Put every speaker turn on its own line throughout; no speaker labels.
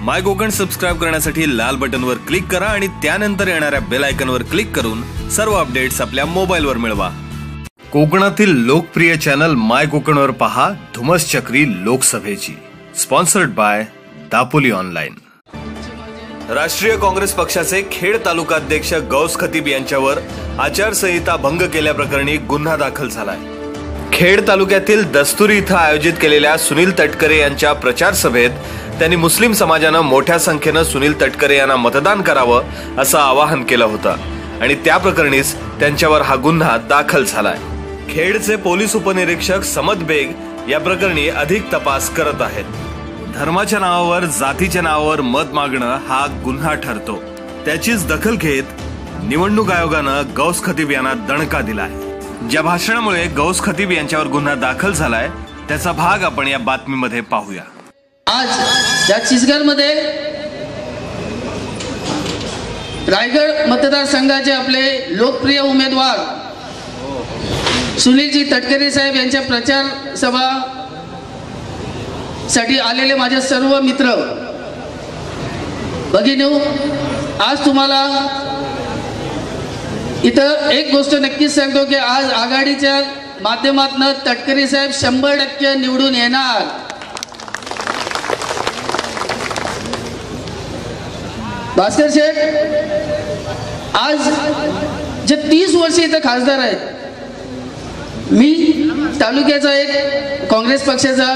माय Konkan subscribe करण्यासाठी लाल बटनवर click करा आणि त्यानंतर येणाऱ्या बेल आयकनवर क्लिक करून सर्व अपडेट्स आपल्या मोबाईलवर मिळवा. कोकणातील लोकप्रिय चॅनल माय कोकणवर पहा धुमस चक्री लोकसभेची. Sponsored by Dapoli online. राष्ट्रीय काँग्रेस पक्षाचे खेड तालुकाध्यक्ष गौस खतीब यांच्यावर आचारसंहिता भंग केल्याप्रकरणी गुन्हा दाखल झालाय. खेड तालुक्यातील दस्तुरी इथं आयोजित केलेल्या सुनील तटकरे यांच्या प्रचार सभेत त्यांनी मुस्लिम समाजानं मोठ्या संख्येनं सुनील तटकरे यांना मतदान करावं असं आवाहन केलं होतं. आणि त्या प्रकरणीच त्यांच्यावर हा गुन्हा दाखल झालाय. खेडचे पोलीस उपनिरीक्षक समद बेग या प्रकरणी अधिक तपास करत आहेत. धर्माच्या नावावर जातीच्या नावावर मत मागणं हा गुन्हा ठरतो. त्याचीच दखल घेत निवडणूक आयोगानं गौस खतीब यांना दणका दिलाय. ज्या भाषणामुळे गौस खतीब यांच्यावर गुन्हा दाखल झालाय त्याचा भाग आपण या बातमीमध्ये पाहूया.
आज या चिसघरमध्ये रायगड मतदारसंघाचे आपले लोकप्रिय उमेदवार सुनीलजी तटकरे साहेब यांच्या प्रचार सभा साठी आलेले माझे सर्व मित्र. भगिनी आज तुम्हाला इथं एक गोष्ट नक्कीच सांगतो की आज आघाडीच्या माध्यमातून तटकरे साहेब शंभर टक्के निवडून येणार. भास्कर शेठ आज जे तीस वर्ष इथं खासदार आहेत मी तालुक्याचा एक काँग्रेस पक्षाचा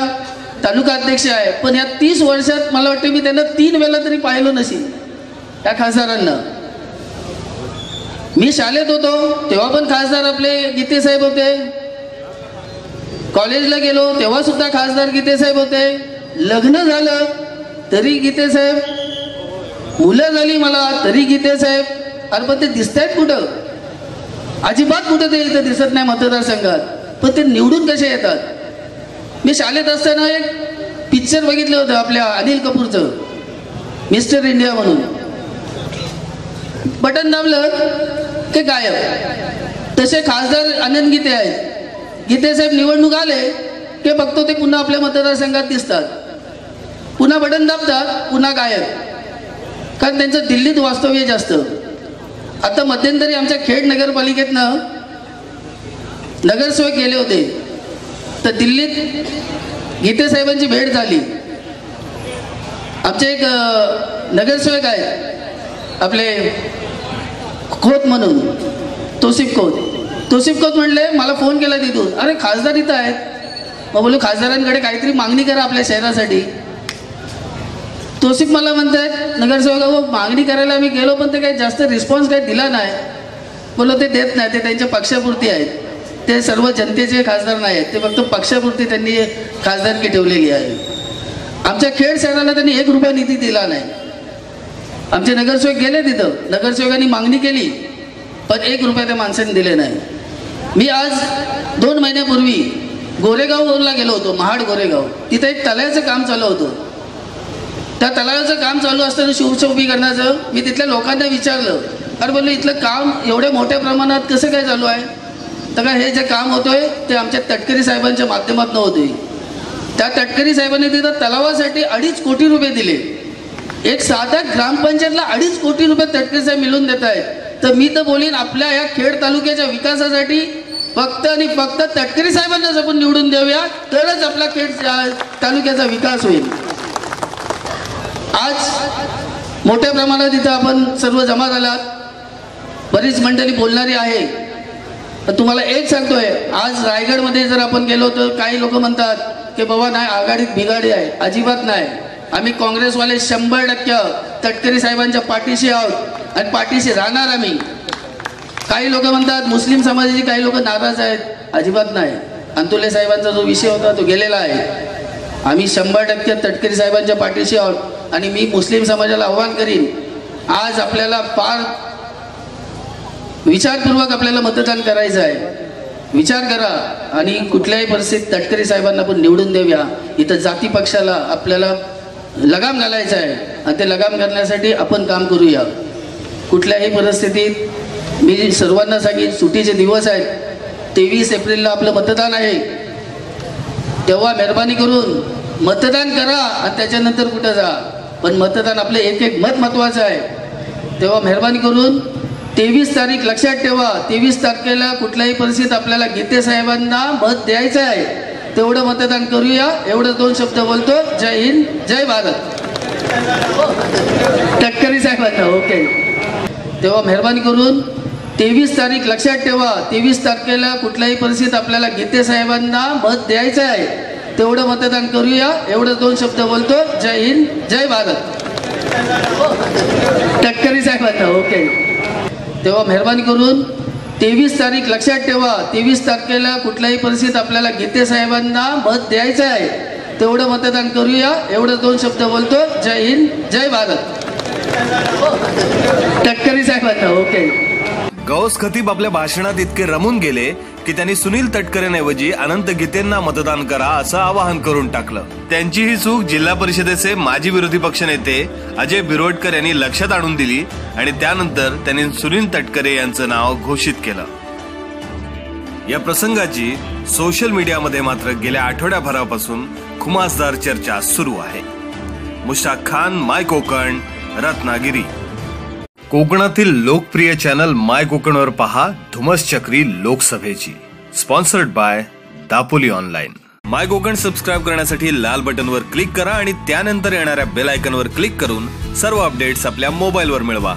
तालुका अध्यक्ष आहे पण या तीस वर्षात मला वाटतं मी त्यांना तीन वेळा तरी पाहिलो नसेल या खासदारांना. मी शाळेत होतो तेव्हा पण खासदार आपले गीते साहेब होते. कॉलेजला गेलो तेव्हा सुद्धा खासदार गीते साहेब होते. लग्न झालं तरी गीते साहेब मुलं झाली मला तरी गीते साहेब. अरे पण ते दिसत आहेत कुठं? अजिबात कुठं ते तर दिसत नाही मतदारसंघात. पण ते निवडून कसे येतात? मी शाळेत असताना एक पिक्चर बघितलं होतं आपल्या अनिल कपूरचं. मिस्टर इंडिया म्हणून. बटन दाबलं ते गायब. तसे खासदार आनंद गीते आहेत. गीते साहेब निवडणूक आले की बघतो ते पुन्हा आपल्या मतदारसंघात दिसतात. पुन्हा बटन दाबतात पुन्हा गायब. कारण त्यांचं दिल्लीत वास्तव्य जास्त. आता मध्यंतरी आमच्या खेड नगरपालिकेतनं नगरसेवक गेले होते. तर दिल्लीत गीतेसाहेबांची भेट झाली. आमचे एक नगरसेवक आहे आपले खोत म्हणून तोसिफ खोत. तोसिफ खोत म्हणले मला फोन केला तिथून. अरे खासदार इथं आहेत. मग बोलू खासदारांकडे काहीतरी मागणी करा आपल्या शहरासाठी. तोसिफ मला म्हणतात नगरसेवक मागणी करायला आम्ही गेलो पण ते काही जास्त रिस्पॉन्स काही दिला नाही. बोललो ते देत नाही ते त्यांच्या पक्षापुरती आहेत. ते सर्व जनतेचे खासदार नाही आहेत. ते फक्त पक्षापुरती त्यांनी खासदारकी ठेवलेली आहे. आमच्या खेड शहराला त्यांनी एक रुपया निधी दिला नाही. आमचे नगरसेवक गेले तिथं. नगरसेवकांनी मागणी केली पण एक रुपया त्या माणसाने दिले नाही. मी आज दोन महिन्यापूर्वी गोरेगावला गेलो होतो महाड गोरेगाव. तिथं एक तलावाचं काम चालू होतं. त्या तलावाचं काम चालू असताना करण्याचं मी तिथल्या लोकांना विचारलं. अरे बोललो इथलं काम एवढ्या मोठ्या प्रमाणात कसं काय चालू आहे? तर का हे जे काम होतोय ते आमच्या तटकरी साहेबांच्या माध्यमातून होतोय. त्या तटकरी साहेबांनी तिथं तलावासाठी अडीच कोटी रुपये दिले. एक साध्या ग्रामपंचायतला अडीच कोटी रुपये तटकरी साहेब मिळून देत आहेत. तर मी तर बोलीन आपल्या या खेड तालुक्याच्या विकासासाठी फक्त आणि फक्त तटकरी साहेबांनाच आपण निवडून देऊया तरच आपला खेड तालुक्याचा विकास होईल. आज मोठ्या प्रमाणात इथं आपण सर्व जमा झालात बरीच मंडळी बोलणारी आहे. तर तुम्हाला एक सांगतोय आज रायगडमध्ये जर आपण गेलो तर काही लोक म्हणतात की बाबा नाही आघाडीत बिघाडी आहे अजिबात नाही. आम्ही काँग्रेसवाले शंभर टक्के तटकरी साहेबांच्या पाठीशी आहोत आणि पाठीशी राहणार आम्ही. काही लोक म्हणतात मुस्लिम समाजाची काही लोक नाराज आहेत अजिबात नाही. अंतुले साहेबांचा जो विषय होता तो गेलेला आहे. आम्ही शंभर टक्के तटकरी साहेबांच्या पाठीशी आहोत. आणि मी मुस्लिम समाजाला आव्हान करीन. आज आपल्याला फार विचारपूर्वक आपल्याला मतदान करायचं आहे. विचार करा आणि कुठल्याही परिस्थितीत तटकरी साहेबांना पण निवडून देऊया. इथं जाती पक्षाला आपल्याला लगाम घालायचं आहे. आणि ते लगाम करण्यासाठी आपण काम करूया. कुठल्याही परिस्थितीत मी सर्वांना सांगेन सुट्टीचे दिवस आहेत. तेवीस एप्रिलला आपलं मतदान आहे. तेव्हा मेहरबानी करून मतदान करा आणि त्याच्यानंतर कुठं जा. पण मतदान आपलं एक एक मत महत्वाचं आहे. तेव्हा मेहरबानी करून तेवीस तारीख लक्षात ठेवा. तेवीस तारखेला कुठल्याही परिस्थितीत आपल्याला गीते साहेबांना मत द्यायचं आहे. तेवढं मतदान करूया. एवढं दोन शब्द बोलतो जय हिंद जय भारत. टक्करी साहेबांना ओके तेव्हा मेहरबानी करून तेवीस तारीख लक्षात ठेवा. तेवीस तारखेला कुठल्याही परिस्थितीत आपल्याला गीते साहेबांना मत द्यायचं आहे. तेवढं मतदान करूया. एवढं दोन शब्द बोलतो जय हिंद जय भारत. तटकरी साहेबांना ओके तेव्हा मेहरबानी करून तेवीस तारीख लक्षात ठेवा. तेवीस तारखेला कुठल्याही परिस्थितीत आपल्याला गीते साहेबांना मत द्यायचं आहे. तेवढं मतदान करूया. एवढं दोन शब्द बोलतो जय हिंद जय भारत. तटकरी साहेबांना ओके
गौस खतीब आपल्या भाषणात इतके रमून गेले की त्यांनी सुनील तटकरेंऐवजी अनंत गीतेंना मतदान करा असं आवाहन करून टाकलं. त्यांची ही चूक जिल्हा परिषदेचे माजी विरोधी पक्ष नेते अजय बिरोडकर यांनी लक्षात आणून दिली आणि त्यानंतर त्यांनी सुनील तटकरे यांचं नाव घोषित केलं. या प्रसंगाची सोशल मीडियामध्ये मात्र गेल्या आठवड्याभरापासून खुमासदार चर्चा सुरू आहे. मुश्ताक खान माय कोकण रत्नागिरी. कोकणातील लोकप्रिय चॅनल माय कोकणवर पहा धुमस चक्री लोकसभेची. Sponsored by Dapoli online my Konkan subscribe करण्यासाठी लाल बटनवर क्लिक करा आणि त्यानंतर येणाऱ्या बेल आयकॉनवर क्लिक करून सर्व अपडेट्स आपल्या मोबाईलवर मिळवा.